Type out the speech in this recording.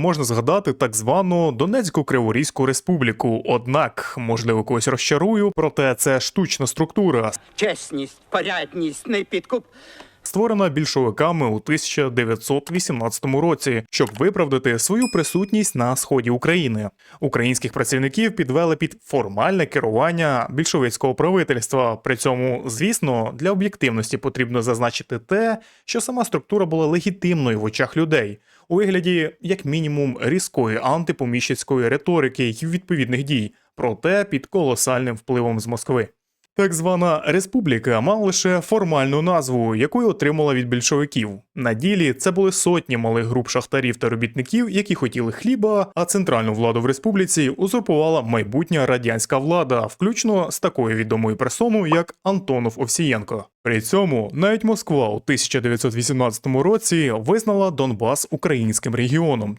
можна згадати так звану Донецьку Криворізьку республіку. Однак, можливо, когось розчарую, проте це штучна структура, Чесність, порядність, не підкуп. Створена більшовиками у 1918 році, щоб виправдати свою присутність на сході України. Українських працівників підвели під формальне керування більшовицького правительства. При цьому, звісно, для об'єктивності потрібно зазначити те, що сама структура була легітимною в очах людей. У вигляді, як мінімум, різкої антипоміщицької риторики й відповідних дій, проте під колосальним впливом з Москви. Так звана республіка мала лише формальну назву, яку отримала від більшовиків. На ділі це були сотні малих груп шахтарів та робітників, які хотіли хліба, а центральну владу в республіці узурпувала майбутня радянська влада, включно з такою відомою персоною, як Антонов Овсієнко. При цьому навіть Москва у 1918 році визнала Донбас українським регіоном,